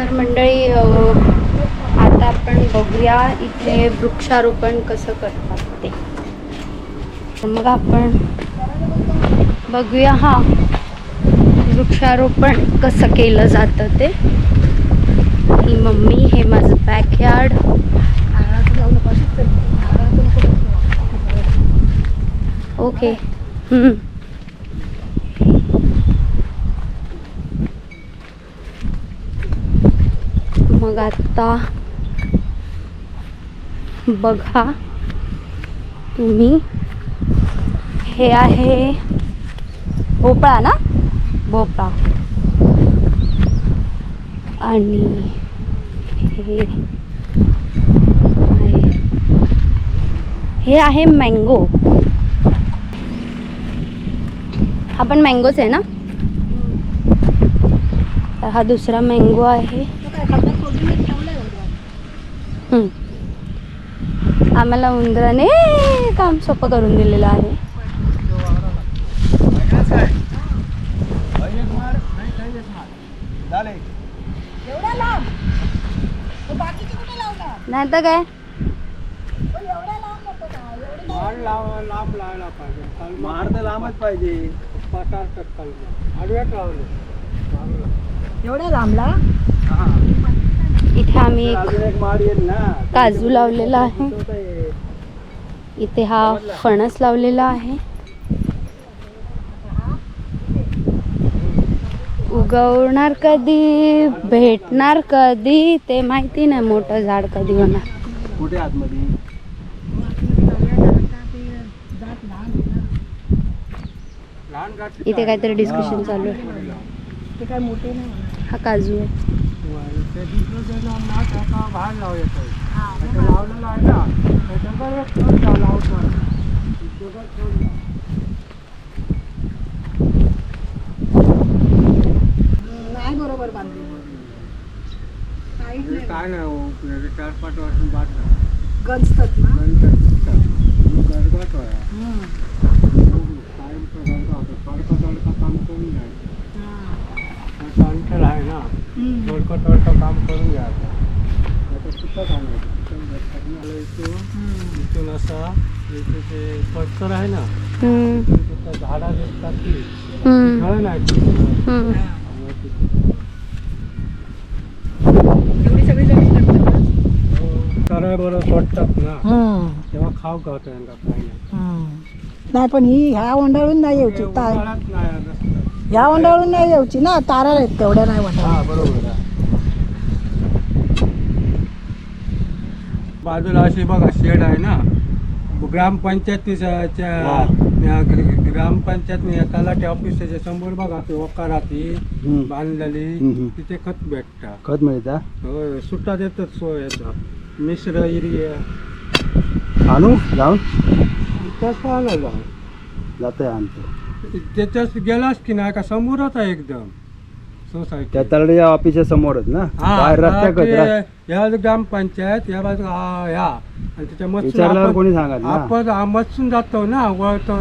तर मंडळी आता आपण बघूया इथे वृक्षारोपण कसं करतात ते. मग आपण बघूया हा. वृक्षारोपण कसं केलं जातं ते. ही मम्मी हे माझं बॅकयार्ड ओके okay. मग आता बघा तुम्ही. हे आहे भोपळा ना? भोपळा. आणि हे आहे हे आहे मँगो हा पण मँगोच आहे ना? हा दुसरा मँगो आहे. आम्हाला उंदराने काम सोपं करून दिलेलं आहे. एवढा लांब? मग बाकीचे कुठे लावणार? नाही तर काय? माड तर लांबच पाहिजे. आडव्यात लावले एवढ्या लांबला? हा. इथे आम्ही एक काजू लावलेला आहे. इथे हा फणस लावलेला आहे. उगवणार कधी भेटणार कधी ते माहिती नाही मोठं झाड कधी होणार. कुठे आतमध्ये? इथे काहीतरी डिस्कशन चालू आहे. हा. काजू आहे. ते दुसरं जे लावून ना त्याचा बाहेर लावायचं आहे ते लावलेलं आहे ना त्याच्यावर एक थोडं लाव- लावतो त्याच्यावर लाव. नाही बरोबर बांधली. हे काय नाही हो, हे चार पाच वर्ष बाद गंजतात ना? गरगट तो गरगट होतो तडका तडका काम करून घ्यायचं हा. त्याचं अंतर आहे तडका तडका काम करून सुतक आलं इथून असा इथे ते पटकर आहे ना झाडा दिसतात ती झाडं नाही? सरळ बरं सोडतात ना हम्म. तेव्हा खाऊ गावतं यांना काही नाही पण ही ह्या वंडाळून नाही येऊची ते तार उन्हाळ्यात नाही. ह्या वंडाळून नाही येऊची ना तारा आहेत तेवढ्या नाही हा बरोबर आहे. बाजूला अशी बघा शेड आहे ना. ग्रामपंचायतीच्या ग्रामपंचायत तलाठी ऑफिसच्या समोर बघा ते वकारा ती हम्म. बांधलेली. तिथे खत भेटता. खत मिळता? होय सुट्टा देतात सोय याचा मिश्र एरिया आणू? जाऊन? तसं आलं जाऊन जातोय आणतो. त्याच्यात गेलास की नाही का? समोरच आहे एकदम. सोसायटी त्या तळडीच्या ऑफिसच्या समोरच ना? हा बाहेर हा, रस्त्याकच ते रस- या बाजू ग्रामपंचायत या बाजू हा ह्या. आणि त्याच्या मधून विचारल्यावर आपण- कोणी सांगत ना? आपण हा जातो ना वळतो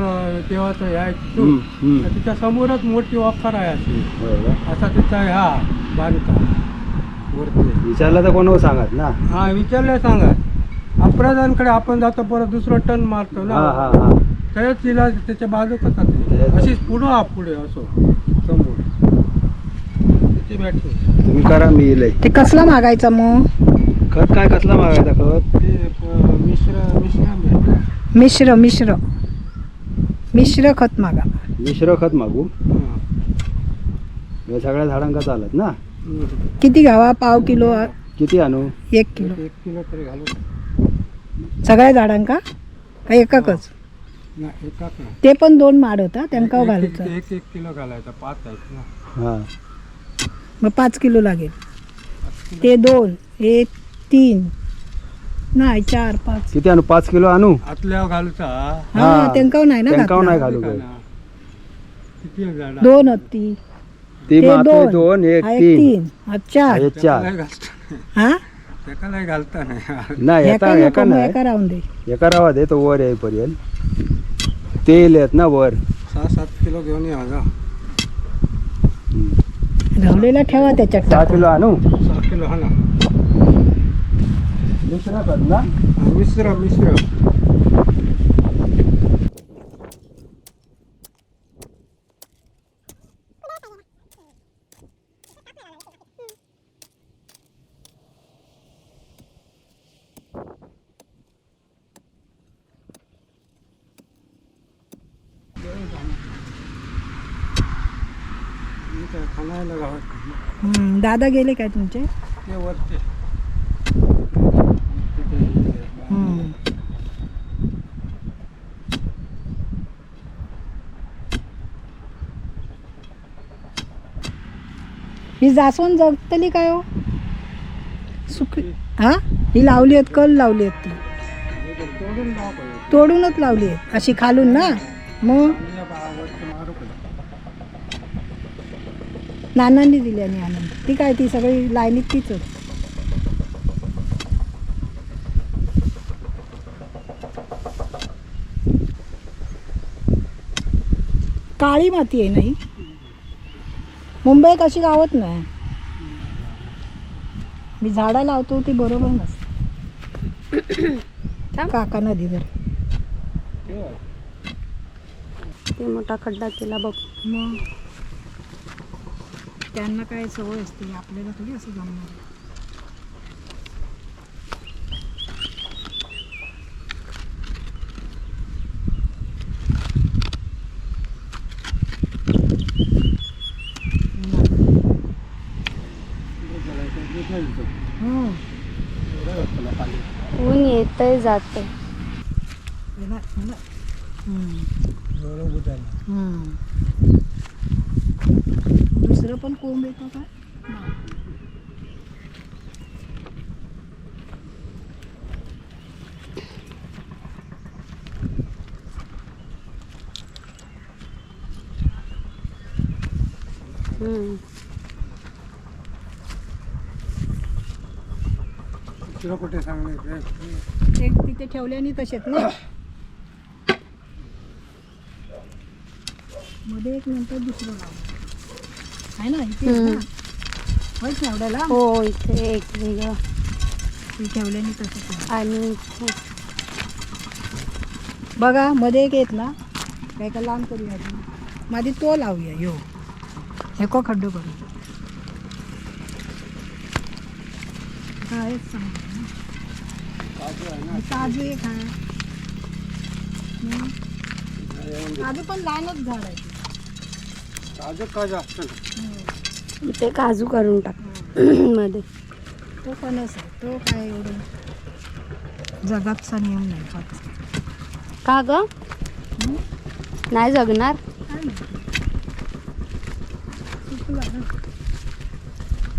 तेव्हा तो या इथून. हम्म, हम्म. तर तिच्या समोरच मोठी ऑफर आहे अशी. होय का? असा तिचा ह्या बांधकाम. वरती. विचारलं तर कोण सांगत ना? हा विचारलं सांगा अपराधांकडे आपण जातो परत दुसरं टर्न मारतो हा हा ना हा. त्याच तिला त्याच्या बाजूकच आहे. अशीच पुढं हा पुढे असो. समोर. तुम्ही करा मी येईल. ते कसला मागायचा मग? खत काय कसला मागायचा खत? ते मिश्र मिश्र मिश्र. मिश्र खत मागा. मिश्र खत मागू? हा. सगळ्या झाडांका चालत ना. किती घावा? पाव किलो? किती आणू? एक किलो. एक किलो तरी घालू. सगळ्या झाडांका? का एकाकच? नाही एकाच नाही ते पण दोन माड होता त्यांका घालायचं एक एक- किलो घालायचा पाच आहेत ना. हा. मग पाच किलो लागेल. ते दोन हे तीन. नाही चार पाच. किती आणू? पाच किलो आणू? आतल्यावर घालूचा. हा हा. त्यांका नाही ना घातला. नाही घालू काय किती आहे झाडं? दोन होती. ती ते मातोय दोन. दोन एक हा, एक तीन. तीन. हा, चार. हे चार. घालता. हा? लय घालता नाही. नाही एका एका नको एका मग नाही. एका राहून दे. एका रावा दे तो वर येईपर्यंत. तेल आहेत ना वर. सहा सात किलो घेऊन या जा. घावलेला ठेवा त्याच्यात सहा टाकून. किलो आणू? सहा किलो हा ना. दुसरा कर ना. मिश्र मिश्र मी काय खाणायला गावात हम्म, दादा गेले काय तुमचे? ते वरचे. हम्म. ही जास्वंद जगतली काय हो? सुकली हा? ही लावली आहेत कल लावली आहेत ती. तोडून लाव पाहिजे तोडूनच लावली आहेत. अशी खालून ना? मग आणि या बावरती मारू पाहिजे नानांनी दिली आणि आनंद. ती काय ती सगळी लाईनीत तीच होती. काळी माती आहे नाही मुंबईत अशी गावत नाही. मी झाडं लावतो ती बरोबर नसते. काका नदी जर ठेवा. ते मोठा खड्डा केला बघ. मग? त्यांना काय सवय असते आपल्याला थोडी असं जमणार. ऊन येणार, येणार. हम्म. दुसरं पण कोंब येतं का? हम्म. दुसरं कुठे एक तिथे ठेवल्याने तसेच ना? मध्ये एक नंतर दुसरं लावलं आहे ना इथे ना? हम्म. एवढ्याला हो इथे एक वेगळं ती ठेवल्याने आहे. आणि बघा मध्ये एक येत ना काय का लांब करूया माझी तो लावूया यो एको खड्डो करू हा हेच सांगतो ना. काजू एक आहे हम्म. काजू पण लहानच झाड आहे ते. ताजं का जास्त नाही. इथे काजू करून टाक. मध्ये. तो फणस आहे तो काय एवढं जगातचा नियम नाही का ग? नाही जगणार?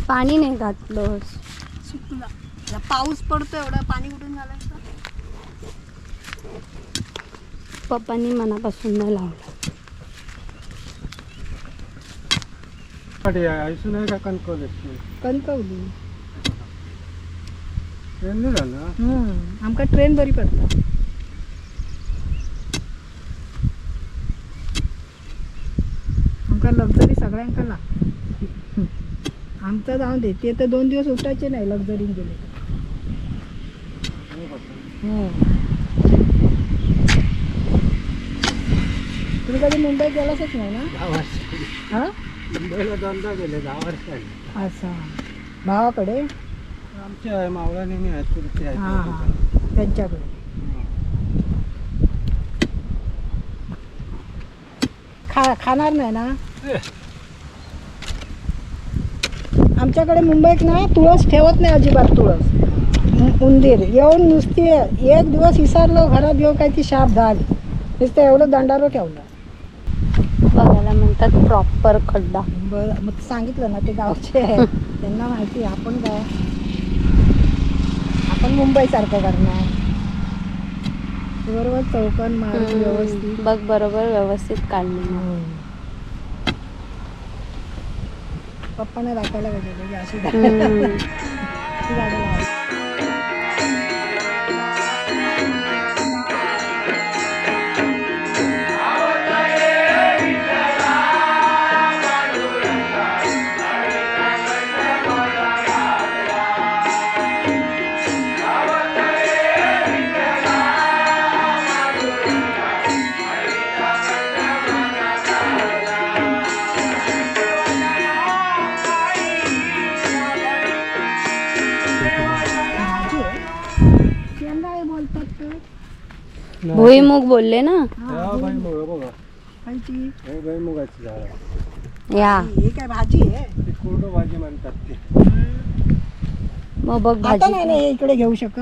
पाणी नाही घातलं. सुकला पाऊस पडतो एवढा. पाणी कुठून घालायचं? पप्पांनी मनापासून नाही लावलं. आहे का कणकवले कणकवली ट्रेन नाही झालं आमका ट्रेन बरी पडता आमका लक्झरी सगळ्यांका लागते आमचं जाऊन दे ते तर दोन दिवस उठायचे नाही लक्झरीन गेले. तुम्ही कधी मुंबईत गेलासच नाही ना हा मुंबईला दोनदा गेले दहा वर्ष अच्छा भावाकडे? आमचे आहे मावळा नेहमी आहेत तुरती हा हा. त्यांच्याकडे. खा खाणार नाही ना? आमच्याकडे मुंबईत ना तुळस ठेवत नाही अजिबात तुळस. उंदीर. येऊन नुसती एक दिवस विसरलो घरात येऊ काय ती शाप झाली. नुसतं एवढं दंडारो ठेवलं. बघायला म्हणतात प्रॉपर खड्डा. बरं मग सांगितलं ना ते गावचे आहे त्यांना माहिती आहे, आपण काय? आपण मुंबईसारखं करणार. बरोबर चौकन मारून. व्यवस्थित. बघ बरोबर व्यवस्थित काढली. पप्पाने दाखवायला पाहिजे. अशी झाडं भुईमुग बोलले ना? हा हे भुईमुगाची झाड. या. हे काय भाजी आहे? ती कोरडो भाजी म्हणतात ते. मग बघ आता भाजी. नाही ना इकडे घेऊ शकत.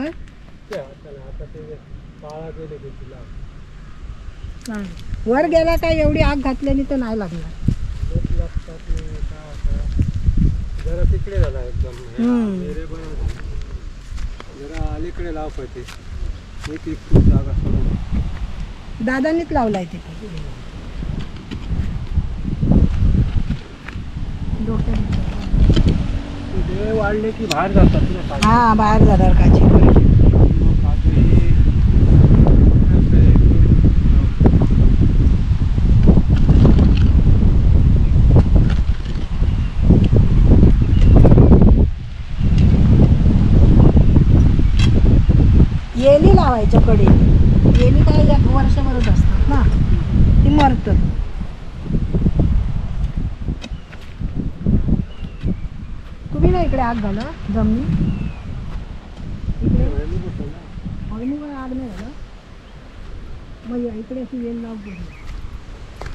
वर गेला काय एवढी आग घातल्याने तर नाही लागणार. तिकडे झाला एकदम. हे. जरा अलीकडे लाव पाहिजे एक एक जागा दादांनीच लावलाय ते. डोक्यात ते वाढले की बाहेर जातात. हा बाहेर जाणार काची येली लावायच्या कडे येली काय वर्षभरच असतात ना? ती मरत तुम्ही ना इकडे आग घाला जमनी. इकडे. आग नाही घाला. मग इकडे अशी लाव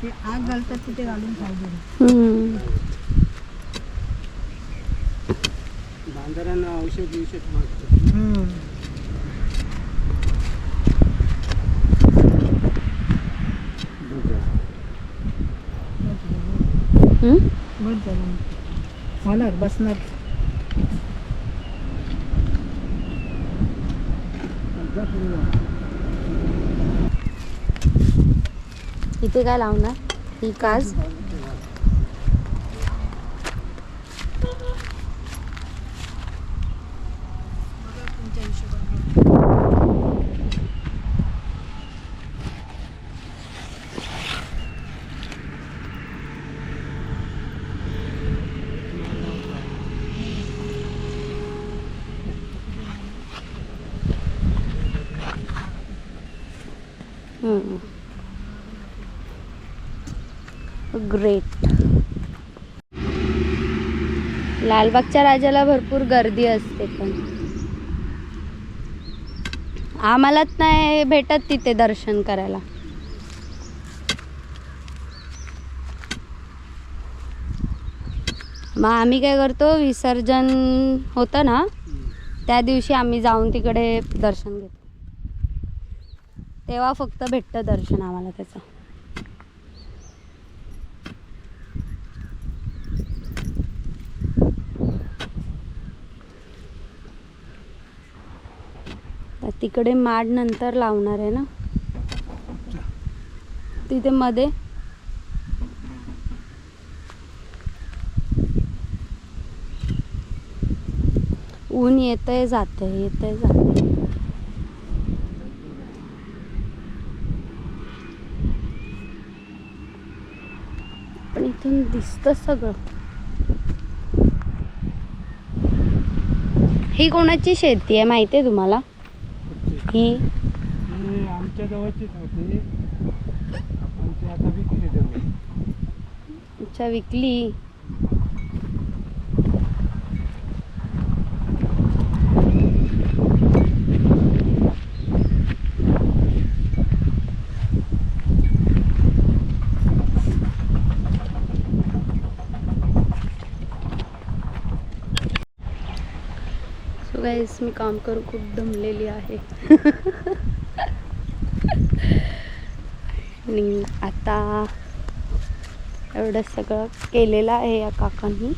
ते आग घालतात तिथे घालून. बांधाऱ्यांना औषध विषध मागतात हम्म. हम्म? बस झालं. होणार बसणार. इथे काय लावणार? ही काज ग्रेट लालबागच्या राजाला भरपूर गर्दी असते पण. आम्हालाच नाही भेटत तिथे दर्शन करायला. मग आम्ही काय करतो विसर्जन होतं ना त्या दिवशी आम्ही जाऊन तिकडे दर्शन घेतो. तेव्हा फक्त भेटतं दर्शन आम्हाला त्याचं. तिकडे माड नंतर लावणार आहे ना? तिथे मध्ये? ऊन येतंय जातंय येतंय जाते पण इथून दिसतं सगळं. ही कोणाची शेती आहे माहिती आहे तुम्हाला? ही? ही आमच्या जवळचीच होती. आपण आता विकली अच्छा विकली. मी काम करून खूप दमलेली आहे. आणि आता एवढं सगळं केलेलं आहे या काकांनी.